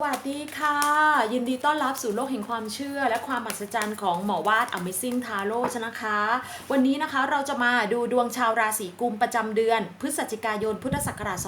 สวัสดีค่ะ ยินดีต้อนรับสู่โลกแห่งความเชื่อ และความมหัศจรรย์ของหมอวาด Amazing Tarot นะคะ วันนี้นะคะเราจะมาดูดวงชาวราศีกุมประจำเดือน พฤศจิกายนพุทธศักราช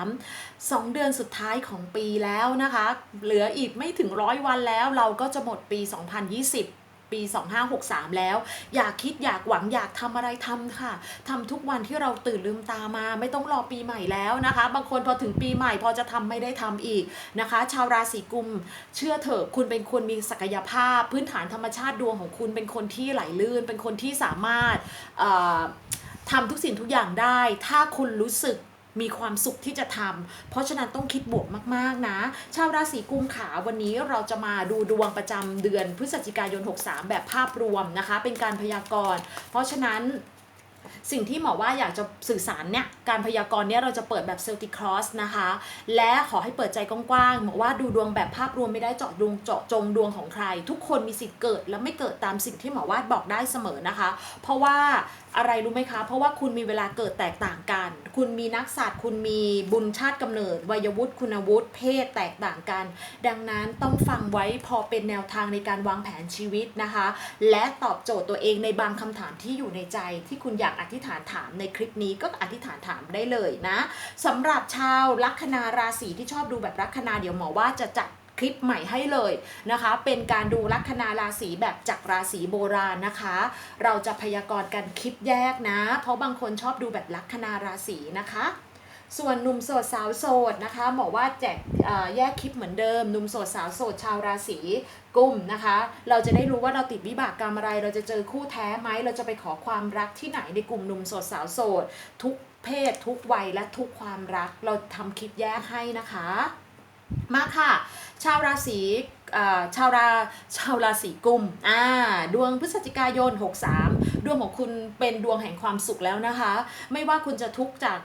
2563 2 เดือนสุดท้ายของปีแล้วนะคะ เหลืออีกไม่ถึงร้อยวันแล้วเราก็จะหมดปี 2020 ปี 2563 แล้ว อยากคิดอยากหวังอยากทำอะไรทำค่ะทำทุกวันที่เราตื่นลืมตามา ไม่ต้องรอปีใหม่แล้วนะคะ บางคนพอถึงปีใหม่พอจะทำไม่ได้ทำอีกนะคะ ชาวราศีกุมเชื่อเถอะคุณเป็นคนมีศักยภาพ พื้นฐานธรรมชาติดวงของคุณเป็นคนที่ไหลลื่น เป็นคนที่สามารถทำทุกสิ่งทุกอย่างได้ ถ้าคุณรู้สึก มีความสุขที่จะทำ เพราะฉะนั้นต้องคิดบวกมากๆนะ ชาวราศีกุมขาวันนี้เราจะมาดูดวงประจำเดือนพฤศจิกายน 63 แบบภาพรวมนะคะ เป็นการพยากรณ์ เพราะฉะนั้น สิ่งที่หมอว่าอยากจะสื่อสารเนี่ยการพยากรณ์เนี่ยเราจะเปิดแบบเซลติครอสนะคะ และขอให้เปิดใจกว้างๆหมอว่าดูดวงแบบภาพรวมไม่ได้เจาะดวงเจาะจงดวงของใคร ทุกคนมีสิทธิ์เกิดและไม่เกิดตามสิ่งที่หมอว่าบอกได้เสมอนะคะ เพราะว่าอะไรรู้ไหมคะ เพราะว่าคุณมีเวลาเกิดแตกต่างกัน คุณมีนักศาสตร์ คุณมีบุญชาติกำเนิด วัยวุฒิคุณวุฒิเพศแตกต่างกัน ดังนั้นต้องฟังไว้พอเป็นแนวทางในการวางแผนชีวิตนะคะ และตอบโจทย์ตัวเองในบางคำถามที่อยู่ในใจที่คุณอยากอธิษฐานถามในคลิปนี้ก็อธิษฐานถามได้เลยนะสำหรับชาวลัคนาราศีที่ชอบดูแบบลัคนาเดี๋ยวหมอว่าจะจัดคลิปใหม่ให้เลยนะคะ เป็นการดูลัคนาราศีแบบจากราศีโบราณนะคะ เราจะพยากรณ์กันคลิปแยกนะ เพราะบางคนชอบดูแบบลัคนาราศีนะคะ ส่วนหนุ่มโสดสาวโสดนะคะหมอว่าแจกแยกคลิปเหมือนเดิมหนุ่มโสดสาวโสดชาวราศีกุมนะคะ เราจะได้รู้ว่าเราติดวิบากกรรมอะไร เราจะเจอคู่แท้ไหมเราจะไปขอความรักที่ไหนในกลุ่มหนุ่มโสดสาวโสด ทุกเพศทุกวัยและทุกความรัก เราทำคลิปแยกให้นะคะ มาค่ะ ชาวราศีชาวราชาวราศีกุมอ่าดวงพฤศจิกายน 63 ดวงของคุณเป็นดวงแห่งความสุขแล้วนะคะ ไม่ว่าคุณจะทุกข์จาก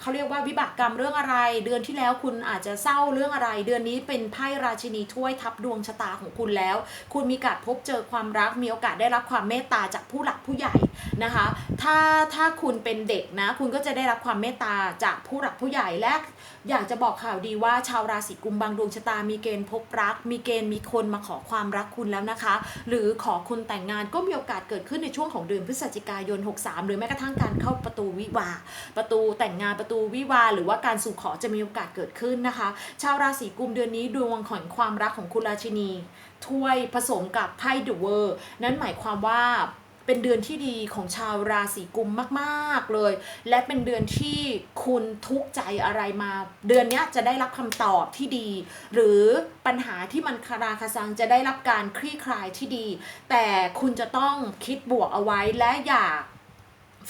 เขาเรียกว่าวิบากกรรมเรื่องอะไร เดือนที่แล้วคุณอาจจะเศร้าเรื่องอะไร เดือนนี้เป็นไพ่ราชินีถ้วยทับดวงชะตาของคุณแล้ว คุณมีโอกาสพบเจอความรัก มีโอกาสได้รับความเมตตาจากผู้หลักผู้ใหญ่นะคะ ถ้าถ้าคุณเป็นเด็กนะ คุณก็จะได้รับความเมตตาจากผู้หลักผู้ใหญ่และอยากจะบอกข่าวดีว่าชาวราศีกุมบางดวงชะตา มีเกณฑ์พบรัก มีเกณฑ์มีคนมาขอความรักคุณแล้วนะคะ หรือขอคุณแต่งงานก็มีโอกาสเกิดขึ้นในช่วงของเดือนพฤศจิกายน 63 หรือแม้กระทั่งการเข้าประตูวิวาประตูแต่งงานประตูวิวาหรือว่าการสู่ขอจะมีโอกาสเกิดขึ้นนะคะ ชาวราศีกุมเดือนนี้ดวงของความรักของคุณราชินี ถ้วยผสมกับไพ่เดอะเวอร์นั่นหมายความว่าเป็นเดือนที่ดีของชาวราศีกุมมาก ๆ เลย และเป็นเดือนที่คุณทุกข์ใจอะไรมา เดือนนี้จะได้รับคำตอบที่ดี หรือปัญหาที่มันคาราคาซังจะได้รับการคลี่คลายที่ดี แต่คุณจะต้องคิดบวกเอาไว้และอย่า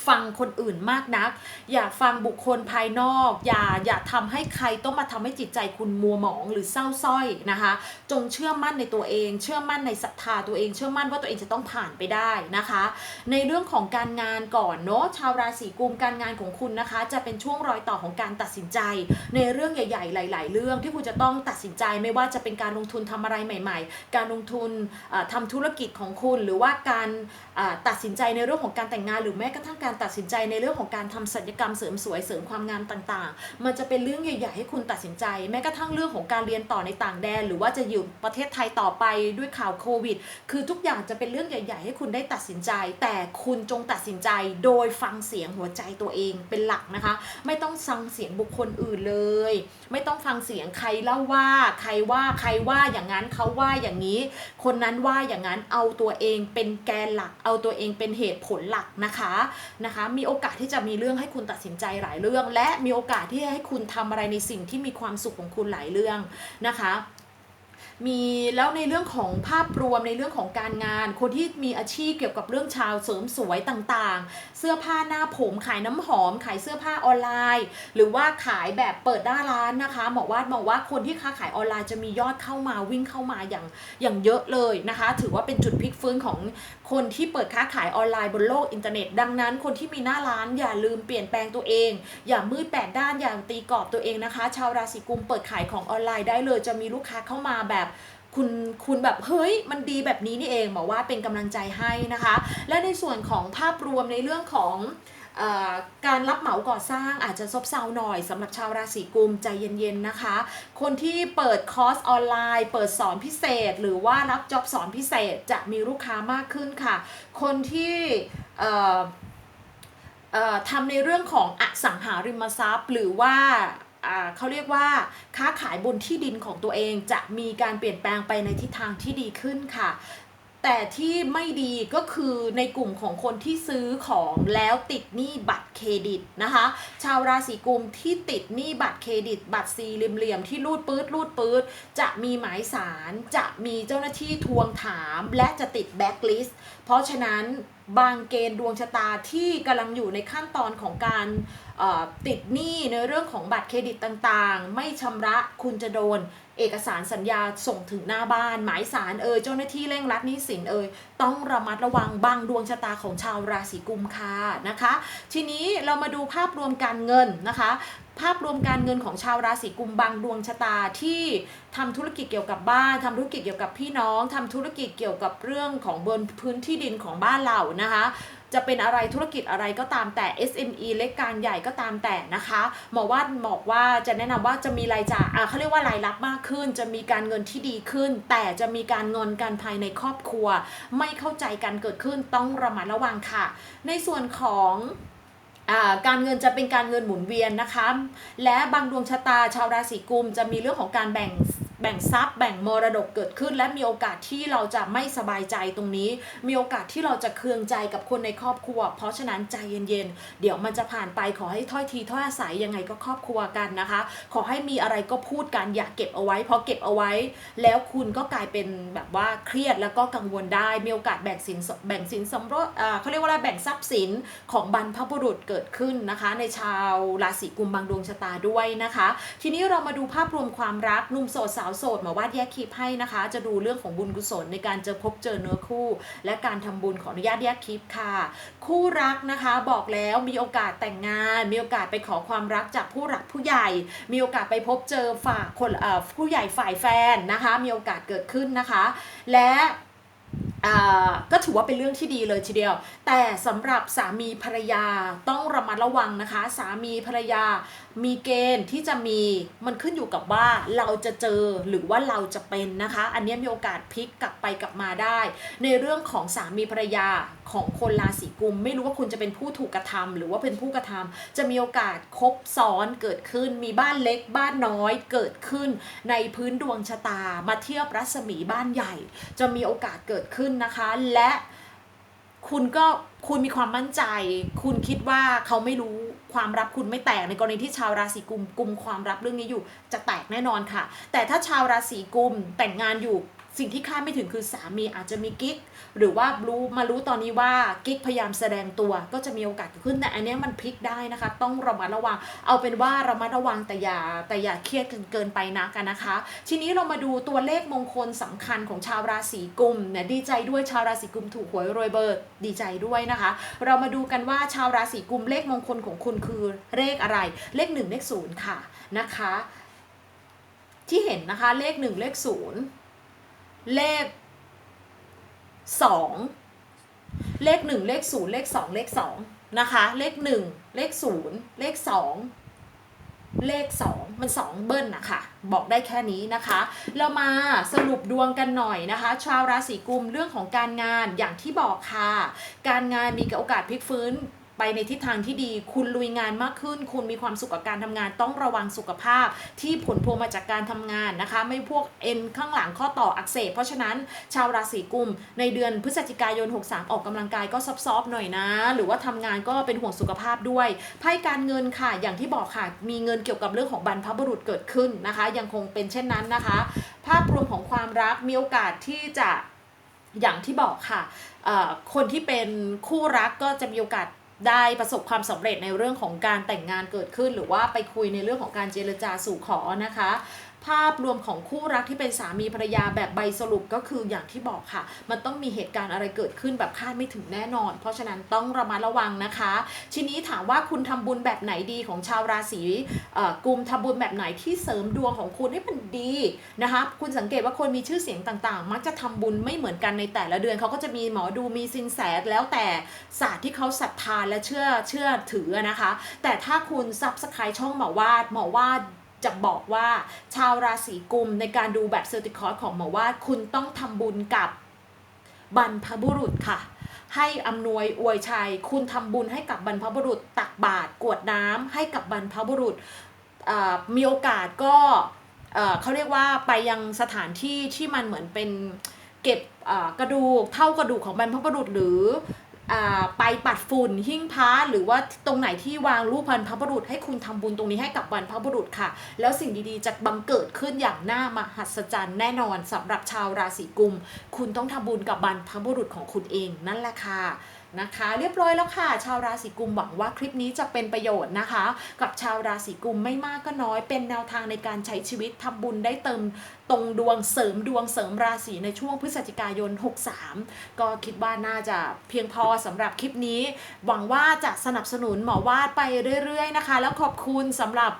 ฟังคนอื่นมากนัก อย่าฟังบุคคลภายนอก อย่าอย่าทำให้ใครต้องมาทำให้จิตใจคุณมัวหมองหรือเศร้าส้อยนะคะ จงเชื่อมั่นในตัวเอง เชื่อมั่นในศรัทธาตัวเอง เชื่อมั่นว่าตัวเองจะต้องผ่านไปได้นะคะ ในเรื่องของการงานก่อนเนาะชาวราศีกุมการงานของคุณนะคะ จะเป็นช่วงรอยต่อของการตัดสินใจ ในเรื่องใหญ่ ๆ หลาย ๆ เรื่องที่คุณจะต้องตัดสินใจไม่ว่าจะเป็นการลงทุนทำอะไรใหม่ ๆ การลงทุนเอ่อทำธุรกิจของคุณ หรือว่าการตัดสินใจในเรื่องของการแต่งงานหรือแม้กระทั่งการการตัดสินใจในเรื่องของการทำศัลยกรรมเสริมสวยเสริมความงามต่างๆ มันจะเป็นเรื่องใหญ่ๆให้คุณตัดสินใจ แม้กระทั่งเรื่องของการเรียนต่อในต่างแดน หรือว่าจะอยู่ประเทศไทยต่อไปด้วยข่าวโควิด คือทุกอย่างจะเป็นเรื่องใหญ่ ๆ ให้คุณได้ตัดสินใจ แต่คุณจงตัดสินใจโดยฟังเสียงหัวใจตัวเองเป็นหลักนะคะ ไม่ต้องฟังเสียงบุคคลอื่นเลย ไม่ต้องฟังเสียงใครเล่าว่า ใครว่าใครว่าอย่างนั้นเขาว่าอย่างนี้ คนนั้นว่าอย่างนั้นเอาตัวเองเป็นแกนหลัก เอาตัวเองเป็นเหตุผลหลักนะคะนะคะมีโอกาสที่จะมีเรื่องให้คุณตัดสินใจหลายเรื่อง และมีโอกาสที่จะให้คุณทำอะไรในสิ่งที่มีความสุขของคุณหลายเรื่องนะคะมีแล้วในเรื่องของภาพรวมในเรื่องของการงาน คนที่มีอาชีพเกี่ยวกับเรื่องชาวเสริมสวยต่างๆ เสื้อผ้าหน้าผมขายน้ำหอม ขายเสื้อผ้าออนไลน์ หรือว่าขายแบบเปิดหน้าร้านนะคะหมอวาดมองว่าคนที่ค้าขายออนไลน์จะมียอดเข้ามาวิ่งเข้ามาอย่างอย่างเยอะเลยนะคะ ถือว่าเป็นจุดพลิกฟื้นของ คนที่เปิดค้าขายออนไลน์บนโลกอินเทอร์เน็ต ดังนั้นคนที่มีหน้าร้านอย่าลืมเปลี่ยนแปลงตัวเอง อย่ามืดแปดด้านอย่าตีกรอบตัวเองนะคะ ชาวราศีกุมเปิดขายของออนไลน์ได้เลย จะมีลูกค้าเข้ามาแบบคุณคุณแบบเฮ้ยมันดีแบบนี้นี่เองบอกว่าเป็นกำลังใจให้นะคะ และในส่วนของภาพรวมในเรื่องของ การรับเหมาก่อสร้างอาจจะซบเซาหน่อยสำหรับชาวราศีกุมใจเย็นๆนะคะ คนที่เปิดคอร์สออนไลน์ เปิดสอนพิเศษ หรือว่ารับจ็อบสอนพิเศษจะมีลูกค้ามากขึ้นค่ะ คนที่ทำในเรื่องของอสังหาริมทรัพย์ หรือว่าเขาเรียกว่าค้าขายบนที่ดินของตัวเองจะมีการเปลี่ยนแปลงไปในทิศทางที่ดีขึ้นค่ะ แต่ที่ไม่ดีก็คือในกลุ่มของคนที่ซื้อของแล้วติดหนี้บัตรเครดิตนะคะ ชาวราศีกุมที่ติดหนี้บัตรเครดิต บัตรสี่เหลี่ยมที่รูดปื๊ดรูดปื๊ดจะมีหมายสารจะมีเจ้าหน้าที่ทวงถาม และจะติดแบ็คลิสต์เพราะฉะนั้น บางเกณฑ์ดวงชะตาที่กำลังอยู่ในขั้นตอนของการติดหนี้ในเรื่องของบัตรเครดิตต่างๆ ไม่ชำระคุณจะโดนเอกสารสัญญาส่งถึงหน้าบ้าน หมายสารเอ่ยเจ้าหน้าที่เร่งรัดนี้สินเอ่ยต้องระมัดระวังบางดวงชะตาของชาวราศีกุมค่ะนะคะ ทีนี้เรามาดูภาพรวมการเงินนะคะ ภาพรวมการเงินของชาวราศีกุมบางดวงชะตาที่ทำธุรกิจเกี่ยวกับบ้านทำธุรกิจเกี่ยวกับพี่น้องทำธุรกิจเกี่ยวกับเรื่องของบนพื้นที่ดินของบ้านเรานะคะจะเป็นอะไรธุรกิจอะไรก็ตามแต่ SME เล็กกลางใหญ่ก็ตามแต่นะคะหมอว่าบอกว่าจะแนะนำว่าจะมีรายจ่ายเขาเรียกว่ารายรับมากขึ้น จะมีการเงินที่ดีขึ้น แต่จะมีการเงินกันภายในครอบครัว ไม่เข้าใจกันเกิดขึ้นต้องระมัดระวังค่ะ ในส่วนของ การเงินจะเป็นการเงินหมุนเวียนนะคะ และบางดวงชะตาชาวราศีกุมจะมีเรื่องของการแบ่ง แบ่งทรัพย์ แบ่งมรดกเกิดขึ้น และมีโอกาสที่เราจะไม่สบายใจตรงนี้ มีโอกาสที่เราจะเคืองใจกับคนในครอบครัว เพราะฉะนั้นใจเย็นๆ เดี๋ยวมันจะผ่านไปขอให้ถ้อยทีถ้อยอาศัยยังไงก็ครอบครัวกันนะคะ ขอให้มีอะไรก็พูดกันอย่าเก็บเอาไว้ เพอเก็บเอาไว้ แล้วคุณก็กลายเป็นแบบว่าเครียดแล้วก็กังวลได้ มีโอกาสแบ่งสินแบ่งสินสมรสอ่าเขาเรียกว่าอะไรแบ่งทรัพย์สินของบรรพบุรุษเกิดขึ้นนะคะ ในชาวราศีกุมบางดวงชะตาด้วยนะคะ ทีนี้เรามาดูภาพรวมความรักหนุ่มโสดสาวโสดมาวาดแยกคลิปให้นะคะ จะดูเรื่องของบุญกุศลในการเจอพบเจอเนื้อคู่ และการทำบุญขออนุญาตแยกคลิปค่ะ คู่รักนะคะบอกแล้วมีโอกาสแต่งงาน มีโอกาสไปขอความรักจากผู้หลักผู้ใหญ่ มีโอกาสไปพบเจอฝากคนเอ่อผู้ใหญ่ฝ่ายแฟนนะคะ มีโอกาสเกิดขึ้นนะคะ และก็ถือว่าเป็นเรื่องที่ดีเลยทีเดียว แต่สำหรับสามีภรรยาต้องระมัดระวังนะคะ สามีภรรยา มีเกณฑ์ที่จะมีมันขึ้นอยู่กับว่าเราจะเจอหรือว่าเราจะเป็นนะคะ อันนี้มีโอกาสพลิกกลับไปกลับมาได้ ในเรื่องของสามีภรรยาของคนราศีกุม ไม่รู้ว่าคุณจะเป็นผู้ถูกกระทำหรือว่าเป็นผู้กระทำจะมีโอกาสคบซ้อนเกิดขึ้น มีบ้านเล็กบ้านน้อยเกิดขึ้น ในพื้นดวงชะตามาเทียบรัศมีบ้านใหญ่ จะมีโอกาสเกิดขึ้นนะคะและ คุณก็คุณมีความมั่นใจ คุณคิดว่าเขาไม่รู้ความรับคุณไม่แตกในกรณีที่ชาวราศีกุมกุมความรับเรื่องนี้อยู่จะแตกแน่นอนค่ะ แต่ถ้าชาวราศีกุมแต่งงานอยู่ สิ่งที่คาดไม่ถึงคือสามีอาจจะมีกิ๊ก หรือว่ารู้มารู้ตอนนี้ว่ากิ๊กพยายามแสดงตัวก็จะมีโอกาสเกิดขึ้นแต่อันนี้มันพลิกได้นะคะ ต้องระมัดระวัง เอาเป็นว่าระมัดระวังแต่อย่าแต่อย่าเครียดเกินไปนะกันนะคะ ทีนี้เรามาดูตัวเลขมงคลสำคัญของชาวราศีกุมเนี่ยดีใจด้วยชาวราศีกุมถูกหวยรวยเบอร์ดีใจด้วยนะคะ เรามาดูกันว่าชาวราศีกุมเลขมงคลของคุณคือเลขอะไร เลขหนึ่งเลขศูนย์ค่ะนะคะ ที่เห็นนะคะเลขหนึ่งเลขศูนย์ เลขสองเลขหนึ่งเลขศูนย์เลขสองเลขสองนะคะ เลขหนึ่งเลขศูนย์เลขสองเลขสองมันสองเบิ้ลนะคะบอกได้แค่นี้นะคะ เรามาสรุปดวงกันหน่อยนะคะ ชาวราศีกุมเรื่องของการงานอย่างที่บอกค่ะ การงานมีโอกาสพลิกฟื้น ไปในทิศทางที่ดี คุณลุยงานมากขึ้น คุณมีความสุขกับการทำงาน ต้องระวังสุขภาพที่ผลพวงมาจากการทำงานนะคะ ไม่พวกเอ็นข้างหลังข้อต่ออักเสบ เพราะฉะนั้นชาวราศีกุม ในเดือนพฤศจิกายน 63 ออกกำลังกายก็ซอฟๆหน่อยนะ หรือว่าทำงานก็เป็นห่วงสุขภาพด้วยไพ่การเงินค่ะ อย่างที่บอกค่ะ มีเงินเกี่ยวกับเรื่องของบรรพบุรุษเกิดขึ้นนะคะ ยังคงเป็นเช่นนั้นนะคะ ภาพรวมของความรักมีโอกาสที่จะอย่างที่บอกค่ะคนที่เป็นคู่รักก็จะมีโอกาส ได้ประสบความสำเร็จในเรื่องของการแต่งงานเกิดขึ้น หรือว่าไปคุยในเรื่องของการเจรจาสู่ขอนะคะ ภาพรวมของคู่รักที่เป็นสามีภรรยาแบบใบสรุปก็คืออย่างที่บอกค่ะ มันต้องมีเหตุการณ์อะไรเกิดขึ้นแบบคาดไม่ถึงแน่นอน เพราะฉะนั้นต้องระมัดระวังนะคะ ทีนี้ถามว่าคุณทำบุญแบบไหนดีของชาวราศีกุมทำบุญแบบไหนที่เสริมดวงของคุณให้มันดีนะคะคุณสังเกตว่าคนมีชื่อเสียงต่างๆ มักจะทำบุญไม่เหมือนกันในแต่ละเดือนเขาก็จะมีหมอดูมีสินแสแล้วแต่ศาสตร์ที่เขาศรัทธาและเชื่อเชื่อถือนะคะ แต่ถ้าคุณซับสไครช่องหมอวาดหมอวาด จะบอกว่าชาวราศีกุมในการดูแบบเซอร์ติคอร์สของหมอว่าคุณต้องทำบุญกับบรรพบุรุษค่ะ ให้อำนวยอวยชัย คุณทำบุญให้กับบรรพบุรุษ ตักบาตรกวดน้ำให้กับบรรพบุรุษมีโอกาสก็เขาเรียกว่าไปยังสถานที่ที่มันเหมือนเป็นเก็บกระดูกเท่ากระดูกของบรรพบุรุษหรือ ไปปัดฝุ่นหิ้งพระหรือว่าตรงไหนที่วางรูปบรรพบุรุษให้คุณทำบุญตรงนี้ให้กับบรรพบุรุษค่ะ แล้วสิ่งดีๆจะบังเกิดขึ้นอย่างน่ามหัศจรรย์แน่นอนสำหรับชาวราศีกุม คุณต้องทำบุญกับบรรพบุรุษของคุณเองนั่นแหละค่ะ นะคะ เรียบร้อยแล้วค่ะ ชาวราศีกุมหวังว่าคลิปนี้จะเป็นประโยชน์นะคะ กับชาวราศีกุมไม่มากก็น้อย เป็นแนวทางในการใช้ชีวิตทำบุญได้เติมตรงดวงเสริมดวงเสริมราศีในช่วงพฤศจิกายน 63 ก็คิดว่าน่าจะเพียงพอสำหรับคลิปนี้ หวังว่าจะสนับสนุนหมอวาดไปเรื่อย ๆ นะคะ แล้วขอบคุณสำหรับ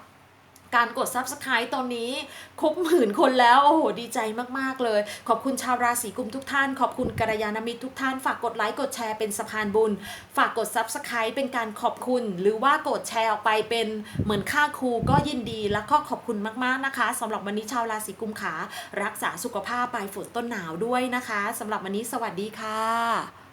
การกด Subscribe ตอนนี้ครบหมื่นคนแล้ว โอ้โห ดีใจมาก ๆ เลย ขอบคุณชาวราศีกุมทุกท่าน ขอบคุณกัลยาณมิตรทุกท่าน ฝากกดไลค์กดแชร์เป็นสะพานบุญ ฝากกด Subscribe เป็นการขอบคุณ หรือว่ากดแชร์ออกไปเป็นเหมือนค่าครูก็ยินดีแล้วก็ขอบคุณมาก ๆ นะคะสำหรับวันนี้ชาวราศีกุมขา รักษาสุขภาพปลายฝนต้นหนาวด้วยนะคะสำหรับวันนี้สวัสดีค่ะ